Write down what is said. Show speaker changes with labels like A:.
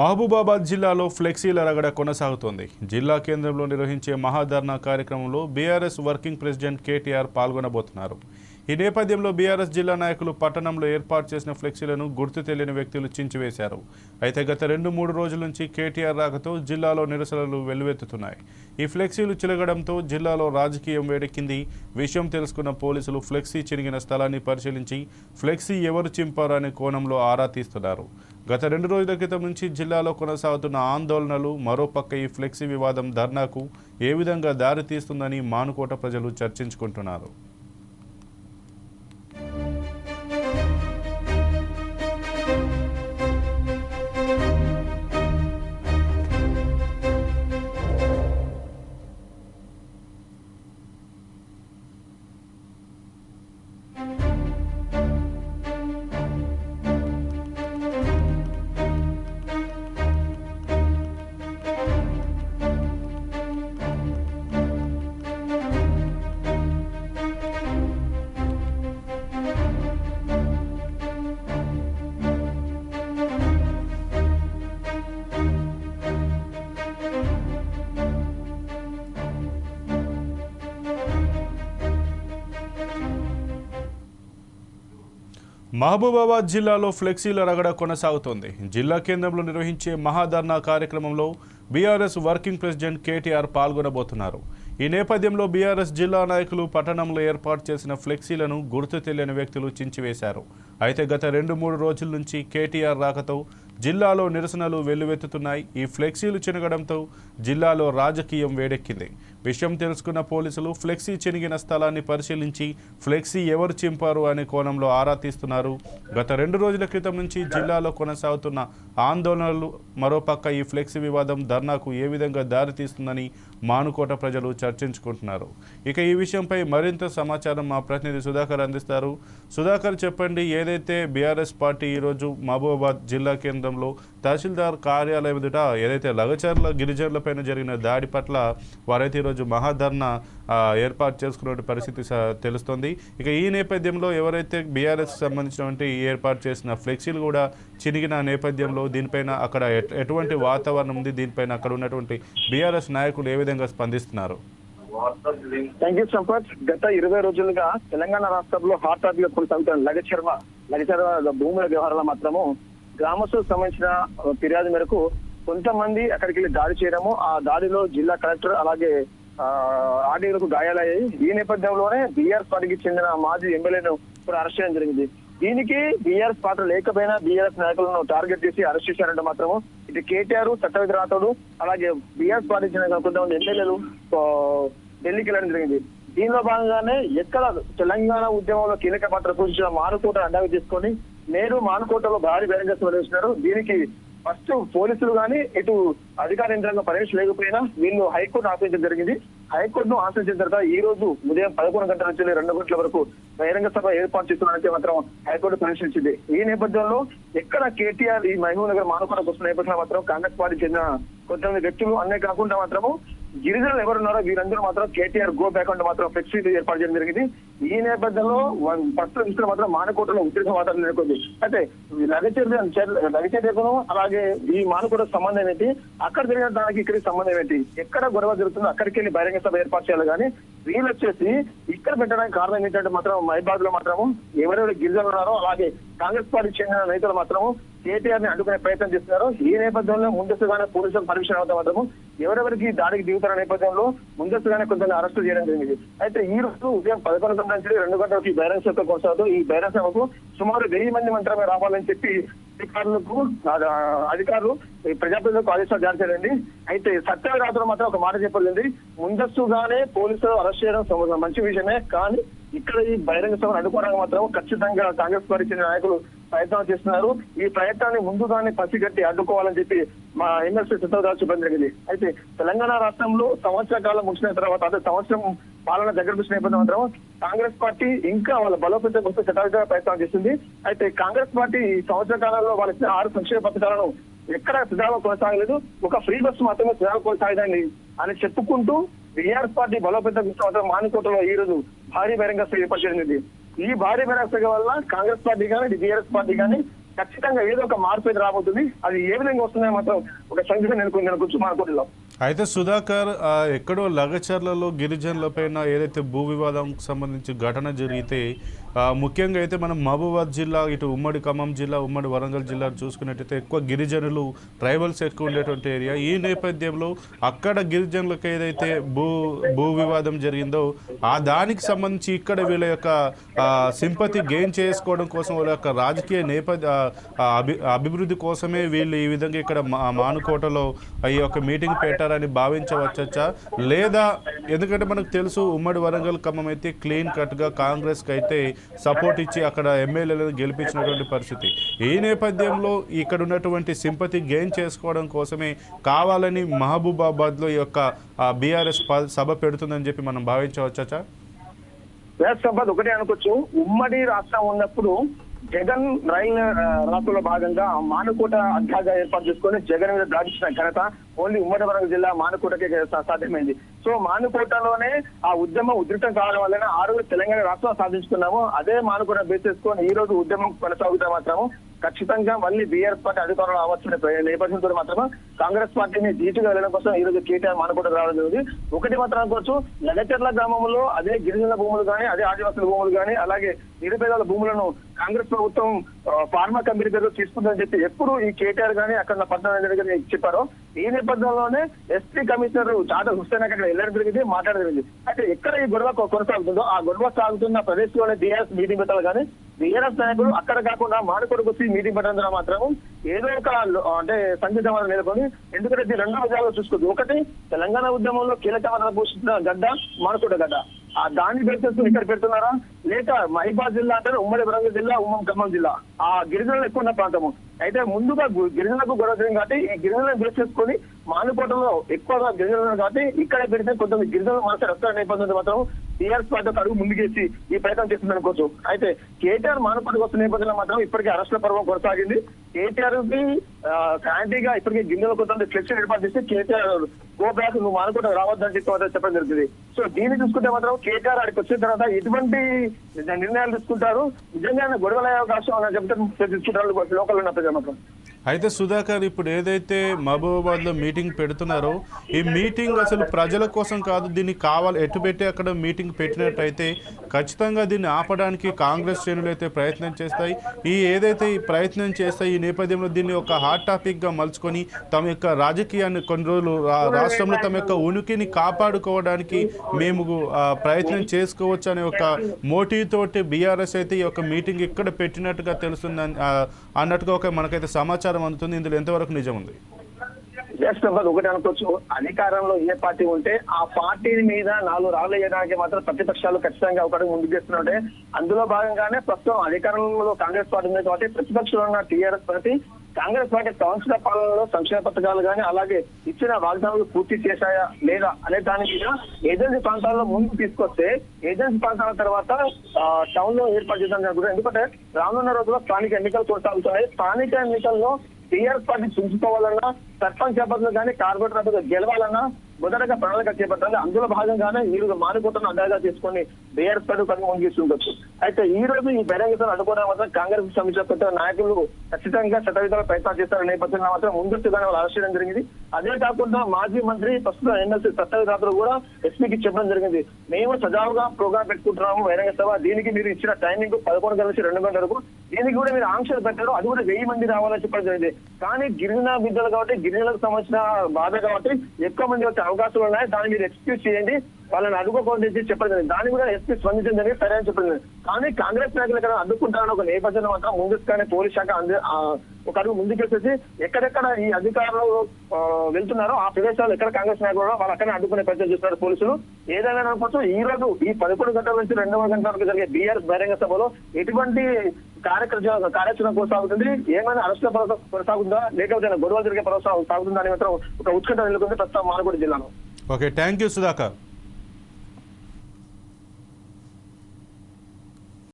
A: మహబూబాబాద్ జిల్లాలో ఫ్లెక్సీల రగడ కొనసాగుతోంది. జిల్లా కేంద్రంలో నిర్వహించే మహాధర్నా కార్యక్రమంలో బీఆర్ఎస్ వర్కింగ్ ప్రెసిడెంట్ కేటీఆర్ పాల్గొనబోతున్నారు. ఈ నేపథ్యంలో బీఆర్ఎస్ జిల్లా నాయకులు పట్టణంలో ఏర్పాటు చేసిన ఫ్లెక్సీలను గుర్తు తెలియని వ్యక్తులు చించివేశారు. అయితే గత రెండు మూడు రోజుల నుంచి కేటీఆర్ రాకతో జిల్లాలో నిరసనలు వెల్లువెత్తుతున్నాయి. ఈ ఫ్లెక్సీలు చిలగడంతో జిల్లాలో రాజకీయం వేడెక్కింది. విషయం తెలుసుకున్న పోలీసులు ఫ్లెక్సీ చిరిగిన స్థలాన్ని పరిశీలించి ఫ్లెక్సీ ఎవరు చింపారు అనే కోణంలో ఆరా తీస్తున్నారు. గత రెండు రోజుల క్రితం నుంచి జిల్లాలో కొనసాగుతున్న ఆందోళనలు మరోపక్క ఈ ఫ్లెక్సీ వివాదం ధర్నాకు ఏ విధంగా దారి తీస్తుందని మానుకోట ప్రజలు చర్చించుకుంటున్నారు. మహబూబాబాద్ జిల్లాలో ఫ్లెక్సీల రగడ కొనసాగుతోంది. జిల్లా కేంద్రంలో నిర్వహించే మహాధర్నా కార్యక్రమంలో బీఆర్ఎస్ వర్కింగ్ ప్రెసిడెంట్ కేటీఆర్ పాల్గొనబోతున్నారు. ఈ నేపథ్యంలో బీఆర్ఎస్ జిల్లా నాయకులు పట్టణంలో ఏర్పాటు చేసిన ఫ్లెక్సీలను గుర్తు తెలియని వ్యక్తులు చించివేశారు. అయితే గత రెండు మూడు రోజుల నుంచి కేటీఆర్ రాకతో జిల్లాలో నిరసనలు వెల్లువెత్తుతున్నాయి. ఈ ఫ్లెక్సీలు చినగడంతో జిల్లాలో రాజకీయం వేడెక్కింది. విషయం తెలుసుకున్న పోలీసులు ఫ్లెక్సీ చెనిగిన స్థలాన్ని పరిశీలించి ఫ్లెక్సీ ఎవరు చింపారు అనే కోణంలో ఆరా తీస్తున్నారు. గత రెండు రోజుల క్రితం నుంచి జిల్లాలో కొనసాగుతున్న ఆందోళనలు మరోపక్క ఈ ఫ్లెక్సీ వివాదం ధర్నాకు ఏ విధంగా దారితీస్తుందని మానుకోట ప్రజలు చర్చించుకుంటున్నారు. ఇక ఈ విషయంపై మరింత సమాచారం మా ప్రతినిధి సుధాకర్ అందిస్తారు. సుధాకర్ చెప్పండి ఏదైతే బీఆర్ఎస్ పార్టీ ఈరోజు మహబూబాబాద్ జిల్లా కేంద్రంలో తహసీల్దార్ కార్యాలయం ఎదుట ఏదైతే లగచర్ల గిరిజనులపైన జరిగిన దాడి పట్ల వారైతే ఈరోజు మహాధర్నా ఏర్పాటు చేసుకున్న పరిస్థితి తెలుస్తుంది తెలుస్తోంది. ఇక ఈ నేపథ్యంలో ఎవరైతే బీఆర్ఎస్ సంబంధించినటువంటి ఏర్పాటు చేసిన ఫ్లెక్సీలు కూడా చినిగిన నేపథ్యంలో దీనిపైన అక్కడ ఎటువంటి వాతావరణం ఉంది? దీనిపైన అక్కడ ఉన్నటువంటి బీఆర్ఎస్ నాయకులు ఏ విధంగా స్పందిస్తున్నారు?
B: థ్యాంక్ యూ సంపత్ గత ఇరవై రోజులుగా తెలంగాణ రాష్ట్రంలో హాట్ టాపిక్గా కొనసాగుతున్న లగచర్వ లగచర్వ భూముల వ్యవహారాల మాత్రము గ్రామస్తులకు సంబంధించిన ఫిర్యాదు మేరకు కొంతమంది అక్కడికి వెళ్ళి దాడి చేయడము ఆ దాడిలో జిల్లా కలెక్టర్ అలాగే ఆర్డీలకు గాయాలయ్యాయి ఈ నేపథ్యంలోనే బీఆర్ఎస్ పార్టీకి చెందిన మాజీ ఎమ్మెల్యేను కూడా అరెస్ట్ చేయడం జరిగింది. దీనికి బీఆర్ఎస్ పాత్ర లేకపోయినా బీఆర్ఎస్ నాయకులను టార్గెట్ చేసి అరెస్ట్ చేశారంటే మాత్రము ఇటు కేటీఆర్ చట్టవిధి రాతోడు అలాగే బీఆర్ఎస్ పార్టీ చెందిన కొంతమంది ఎమ్మెల్యేలు ఢిల్లీకి వెళ్ళడం జరిగింది. దీనిలో భాగంగానే ఎక్కడ తెలంగాణ ఉద్యమంలో కీలక పాత్ర పోషించిన మానుకోట అండగా తీసుకొని నేడు మానుకోటలో భారీ బహిరంగ సభ నిర్వహిస్తున్నారు దీనికి ఫస్ట్ పోలీసులు కానీ ఇటు అధికార యంత్రాంగం పర్యవేక్షణ లేకపోయినా వీళ్ళు హైకోర్టు ఆశ్రయించడం జరిగింది. హైకోర్టును ఆశ్రయించిన తర్వాత ఈ రోజు ఉదయం పదకొండు గంటల నుంచి రెండు గంటల వరకు బహిరంగ సభ ఏర్పాటు చేస్తున్నారంటే మాత్రం హైకోర్టు పరిశీలించింది ఈ నేపథ్యంలో ఎక్కడ కేటీఆర్ ఈ మహబూబ్ నగర్ మానుకోటకు వస్తున్న నేపథ్యంలో మాత్రం కాంగ్రెస్ పార్టీ చెందిన కొంతమంది వ్యక్తులు అన్నే కాకుండా మాత్రము గిరిజనులు ఎవరున్నారో వీరందరూ మాత్రం కేటీఆర్ గో బ్యాక్ అంటే మాత్రం ఫ్లెక్సీ ఏర్పాటు చేయడం జరిగింది. ఈ నేపథ్యంలో వన్- ప్రస్తుతం మాత్రం మానకోటలో ఉద్రిక్త వాతావరణం నెలకొంది. అయితే లగచర్య లగచర్యకును అలాగే ఈ మానకోట సంబంధం ఏంటి అక్కడ జరిగిన దానికి ఇక్కడికి సంబంధం ఏంటి ఎక్కడ గొడవ జరుగుతుందో అక్కడికి వెళ్ళి బహిరంగ సభ ఏర్పాటు చేయాలి కానీ వీళ్ళు వచ్చేసి ఇక్కడ పెట్టడానికి కారణం ఏంటంటే మాత్రం మైబాద్లో మాత్రం ఎవరెవరు గిరిజనులు ఉన్నారో అలాగే కాంగ్రెస్ పార్టీకి చెందిన నేతలు మాత్రము కేటీఆర్ని అడ్డుకునే ప్రయత్నం చేస్తున్నారు. ఈ నేపథ్యంలో ముందస్తుగానే పోలీసులు పర్మిషన్ అవుతా మాత్రము ఎవరెవరికి దాడికి దిగుతున్న నేపథ్యంలో ముందస్తుగానే కొంతమంది అరెస్టు చేయడం జరిగింది. అయితే ఈ రోజు ఉదయం పదకొండు గంటల నుంచి రెండు గంటలకు ఈ బహిరంగ సభ కొనసాగుతూ ఈ బహిరంగ సభకు సుమారు వెయ్యి మంది మాత్రమే రావాలని చెప్పి అధికారులకు అధికారులు ఈ ప్రజాప్రతినిధులకు ఆదేశాలు జారీ చేయండి అయితే సత్యరాత్రులు మాత్రం ఒక మాట చెప్పలేదు ముందస్తుగానే పోలీసులు అరెస్ట్ చేయడం మంచి విషయమే. కానీ ఇక్కడ ఈ బహిరంగ సభను అడ్డుకోవడానికి మాత్రం ఖచ్చితంగా కాంగ్రెస్ పార్టీ చెందిన నాయకులు ప్రయత్నాలు చేస్తున్నారు. ఈ ప్రయత్నాన్ని ముందుగానే పసిగట్టి అడ్డుకోవాలని చెప్పి మా ఎమ్మెల్సీ చిత్రదారు చెప్పడం జరిగింది. అయితే తెలంగాణ రాష్ట్రంలో సంవత్సర కాలం ముగిసిన తర్వాత అదే సంవత్సరం పాలన దగ్గర వచ్చిన నేపథ్యం మాత్రం కాంగ్రెస్ పార్టీ ఇంకా వాళ్ళ బలోపేతం కోసం చట్టాధికార ప్రయత్నం చేసింది అయితే కాంగ్రెస్ పార్టీ ఈ సంవత్సర కాలంలో వాళ్ళ ఇచ్చిన ఆరు సంక్షేమ పథకాలను ఎక్కడ సుధాగా కొనసాగలేదు. ఒక ఫ్రీ బస్సు మాత్రమే సుధాగా కొనసాగదని అని చెప్పుకుంటూ బీఆర్ఎస్ పార్టీ బలోపేతం కోసం మాత్రం మానికోటలో ఈ రోజు భారీ బహిరంగ సభ ఏర్పాటు చేసింది. ఈ భారీ బహిరంగ సభ వల్ల కాంగ్రెస్ పార్టీ కానీ బీఆర్ఎస్ పార్టీ కానీ ఖచ్చితంగా ఏదో ఒక మార్పు అయితే రాబోతుంది. అది ఏ విధంగా వస్తుందో మాత్రం ఒక సంఘటన నెలకొంది అనుకోవచ్చు మానకోటిలో
A: అయితే సుధాకర్ ఎక్కడో లగచర్లలో గిరిజనుల పైన ఏదైతే భూ వివాదంకు సంబంధించి ఘటన జరిగితే ముఖ్యంగా అయితే మనం మహబూబాద్ జిల్లా ఇటు ఉమ్మడి ఖమ్మం జిల్లా ఉమ్మడి వరంగల్ జిల్లా చూసుకున్నట్టయితే ఎక్కువ గిరిజనులు ట్రైబల్స్ ఎక్కువ ఉండేటువంటి ఏరియా. ఈ నేపథ్యంలో అక్కడ గిరిజనులకు ఏదైతే భూ భూ వివాదం జరిగిందో ఆ దానికి సంబంధించి ఇక్కడ వీళ్ళ యొక్క సింపతి గెయిన్ చేసుకోవడం కోసం వాళ్ళ యొక్క రాజకీయ నేపథ్య అభి అభివృద్ధి కోసమే వీళ్ళు ఈ విధంగా ఇక్కడ మా మానుకోటలో ఈ యొక్క మీటింగ్ పెట్టారని భావించవచ్చా లేదా ఎందుకంటే మనకు తెలుసు ఉమ్మడి వరంగల్ ఖమ్మం అయితే క్లీన్ కట్గా కాంగ్రెస్కి అయితే సపోర్ట్ ఇచ్చి అక్కడ ఎమ్మెల్యేలను గెలిపించినటువంటి పరిస్థితి. ఈ నేపథ్యంలో ఇక్కడ ఉన్నటువంటి సింపతి గెయిన్ చేసుకోవడం కోసమే కావాలని మహబూబాబాద్లో ఈ యొక్క బీఆర్ఎస్ సభ పెడుతుందని చెప్పి మనం భావించవచ్చా
B: వేద ఒకటే అనుకోవచ్చు. ఉమ్మడి రాష్ట్రం ఉన్నప్పుడు జగన్ రైల్ ఆ, రాష్ట్రంలో భాగంగా మానుకోట అడ్డాగా ఏర్పాటు చేసుకొని జగన్ మీద దాటించిన ఘనత ఓన్లీ ఉమ్మడి వరంగల్ జిల్లా మానుకోటకే సాధ్యమైంది. సో మానుకోటలోనే ఆ ఉద్యమం ఉధృతం కావడం వలన ఆ రోజు తెలంగాణ రాష్ట్రం సాధించుకున్నాము. అదే మానుకోట బేస్ చేసుకొని ఈ రోజు ఉద్యమం కొనసాగుతా మాత్రము. ఖచ్చితంగా మళ్ళీ బీఆర్ఎస్ పార్టీ అధికారంలో అవ్వచ్చునే నేపథ్యంతో మాత్రం కాంగ్రెస్ పార్టీని ధీటుగా వెళ్ళడం కోసం ఈ రోజు కేటీఆర్ మానుకోట రావడం జరిగింది. ఒకటి మాత్రం అనుకోవచ్చు లగచర్ల గ్రామంలో అదే గిరిజన భూములు కానీ అదే ఆదివాసుల భూములు కానీ అలాగే నిరుపేదల భూములను కాంగ్రెస్ ప్రభుత్వం ఫార్మా కంపెనీ పేరు తీసుకుందని చెప్పి ఎప్పుడు ఈ కేటీఆర్ గానీ అక్కడ పట్టణ పద్మనాభ గారు చెప్పారో ఈ నేపథ్యంలోనే ఎస్పీ కమిషనర్ చాట హుస్సేన్ అక్కడ వెళ్ళడం జరిగింది మాట్లాడడం జరిగింది. అయితే ఎక్కడ ఈ గొడవ కొనసాగుతుందో ఆ గొడవ సాగుతున్న ప్రదేశంలోనే బీఆర్ఎస్ మీటింగ్ పెట్టాలి కానీ బీఆర్ఎస్ నాయకులు అక్కడ కాకుండా మానకొడుకు వచ్చి మీటింగ్ పెట్టడం ద్వారా మాత్రం ఏదో ఒక అంటే సంగీతం నెలకొని ఎందుకంటే ఇది రెండు విధాలుగా చూసుకోదు. ఒకటి తెలంగాణ ఉద్యమంలో కీలకమైన పోషించిన గడ్డ మానకొండ గడ్డ. ఆ దాన్ని బేస్ ఇక్కడ పెడుతున్నారా? లేక మహిబాద్ జిల్లా అంటే ఉమ్మడి వరంగల్ జిల్లా ఉమ్మం ఖమ్మం జిల్లా. ఆ గిరిజనులు ఎక్కువ ఉన్న ప్రాంతము. అయితే ముందుగా గిరిజనులకు గొడవ జరిగింది కాబట్టి ఈ గిరిజనులను బేస్ చేసుకొని మానుకోటలో ఎక్కువగా గిరిజనులు కాబట్టి ఇక్కడ పెడితే కొంతమంది గిరిజనులు మనసు రక్త నేపథ్యంలో మాత్రం టీఆర్ఎస్ పార్టీ ఒక అడుగు ముందుకేసి ఈ ప్రయత్నం చేస్తుంది అనుకోవచ్చు. అయితే కేటీఆర్ మానపాటికి వస్తున్న నేపథ్యంలో మాత్రం ఇప్పటికే అరెస్టుల పర్వం కొనసాగింది. కేటీఆర్కి యాంటీగా ఇప్పటికే గిన్నెలు కొంత ఫ్లెక్సీ ఏర్పాటు చేసి కేటీఆర్ గో బ్యాక్ నువ్వు మానుకోట రావద్దని చెప్పి మాత్రం చెప్పడం జరుగుతుంది సో దీన్ని చూసుకుంటే మాత్రం కేటీఆర్ అక్కడికి వచ్చిన తర్వాత ఎటువంటి నిర్ణయాలు తీసుకుంటారు? నిజంగా గొడవల అవకాశం అని చెప్తే తీసుకుంటారు లోకల్ ఉన్న ప్రజలు మాత్రం.
A: అయితే సుధాకర్ ఇప్పుడు ఏదైతే మహబూబాబాద్లో మీటింగ్ పెడుతున్నారో ఈ మీటింగ్ అసలు ప్రజల కోసం కాదు దీన్ని కావాలి ఎటు పెట్టి అక్కడ మీటింగ్ పెట్టినట్టయితే ఖచ్చితంగా దీన్ని ఆపడానికి కాంగ్రెస్ శ్రేణులు అయితే ప్రయత్నం చేస్తాయి. ఈ ఏదైతే ఈ ప్రయత్నం చేస్తాయి ఈ నేపథ్యంలో దీన్ని ఒక హాట్ టాపిక్గా మలుచుకొని తమ యొక్క రాజకీయాన్ని కొన్ని రోజులు రాష్ట్రంలో తమ యొక్క ఉనికిని కాపాడుకోవడానికి మేము ప్రయత్నం చేసుకోవచ్చు అనే ఒక మోటివ్ తోటి బీఆర్ఎస్ అయితే ఈ యొక్క మీటింగ్ ఇక్కడ పెట్టినట్టుగా తెలుస్తుంది అన్నట్టుగా ఒక మనకైతే సమాచారం అందుతుంది ఇందులో ఎంతవరకు నిజం ఉంది?
B: జస్ట్ ఒకటి ఒకటి అనుకోవచ్చు అధికారంలో ఏ పార్టీ ఉంటే ఆ పార్టీ మీద నాలుగు రాళ్ళు వేయడానికి మాత్రం ప్రతిపక్షాలు ఖచ్చితంగా ఒకటి ముందుకు చేస్తుంటే అందులో భాగంగానే ప్రస్తుతం అధికారంలో కాంగ్రెస్ పార్టీ ఉంది కాబట్టి ప్రతిపక్షంలో ఉన్న టీఆర్ఎస్ పార్టీ కాంగ్రెస్ పార్టీ సంవత్సర పాలనలో సంక్షేమ పథకాలు కానీ అలాగే ఇచ్చిన వాగ్దానాలు పూర్తి చేశాయా లేదా అనే దాని మీద ఏజెన్సీ ప్రాంతాల్లో ముందుకు తీసుకొస్తే ఏజెన్సీ ప్రాంతాల తర్వాత టౌన్లో ఏర్పాటు చేద్దాం జరుగుతుంది ఎందుకంటే రానున్న రోజుల్లో స్థానిక ఎన్నికలు కొనసాగుతున్నాయి. స్థానిక ఎన్నికల్లో టీఆర్ఎస్ పార్టీ చూసుకోవాలన్నా సర్పంచ్ అభ్యర్థులు కానీ కార్పొరేటర్ అభ్యర్థులు గెలవాలన్నా మొదటగా ప్రణాళిక చేపట్టాలి. అందులో భాగంగానే ఈ రోజు అడ్డాగా తీసుకొని బీఆర్ఎస్ కనుక ముంగిస్తుండొచ్చు అయితే ఈ రోజు ఈ బహిరంగతను అడ్డుకోవడం మాత్రం కాంగ్రెస్ సంబంధించిన కొత్త నాయకులు ఖచ్చితంగా శతవిధాల ప్రయత్నాలు చేస్తారనే నేపథ్యంలో మాత్రం ముందస్తుగానే వాళ్ళు అరెస్ట్ చేయడం జరిగింది. అదే కాకుండా మాజీ మంత్రి ప్రస్తుతం ఎన్ఎస్సీ సత్యవిధాతలు కూడా ఎస్పీకి చెప్పడం జరిగింది. మేము సజావుగా ప్రోగ్రామ్ పెట్టుకుంటున్నాము బహిరంగ సభ దీనికి మీరు ఇచ్చిన టైమింగ్ పదకొండు గంటల నుంచి రెండు గంటల వరకు దీనికి కూడా మీరు ఆంక్షలు పెట్టారు. అది కూడా వెయ్యి మంది రావాలని చెప్పడం జరిగింది. కానీ గిరిజన బిడ్డలు కాబట్టి గిరిజనులకు సంబంధించిన బాధ కాబట్టి ఎక్కువ మంది వచ్చే అవకాశాలు ఉన్నాయి. దాన్ని మీరు ఎక్స్క్యూజ్ చేయండి. వాళ్ళని అడ్డుకోకుండా చెప్పి చెప్పడం జరిగింది. దాన్ని కూడా ఎస్పీ స్పందించడం జరిగింది సరే అని చెప్పడం కానీ కాంగ్రెస్ నాయకులు ఎక్కడ అడ్డుకుంటారని ఒక నేపథ్యం మాత్రం ముందుగానే పోలీస్ శాఖ అంది ఒక అడుగు ముందుకెళ్ళేసి ఎక్కడెక్కడ ఈ అధికారులు వెళ్తున్నారో ఆ ప్రదేశాలు ఎక్కడ కాంగ్రెస్ నాయకులు వాళ్ళు అక్కడే అడ్డుకునే ప్రయత్నం చేస్తున్నారు పోలీసులు. ఏదైనా అనుకోవచ్చు ఈ రోజు ఈ పదకొండు గంటల నుంచి రెండవ గంటల వరకు జరిగే బీఆర్ బహిరంగ సభలో ఎటువంటి కార్యక్రమ కార్యాచరణ కొనసాగుతుంది? ఏమైనా అరెస్టుల కొనసాగుతుందా? లేకపోతే గొడవలు జరిగే భరోసా సాగుతుందా అని మాత్రం ఒక ఉత్కంఠ నెలకొంది ప్రస్తుతం మానగూడ జిల్లాలో.
A: Okay thank you Sudhakar.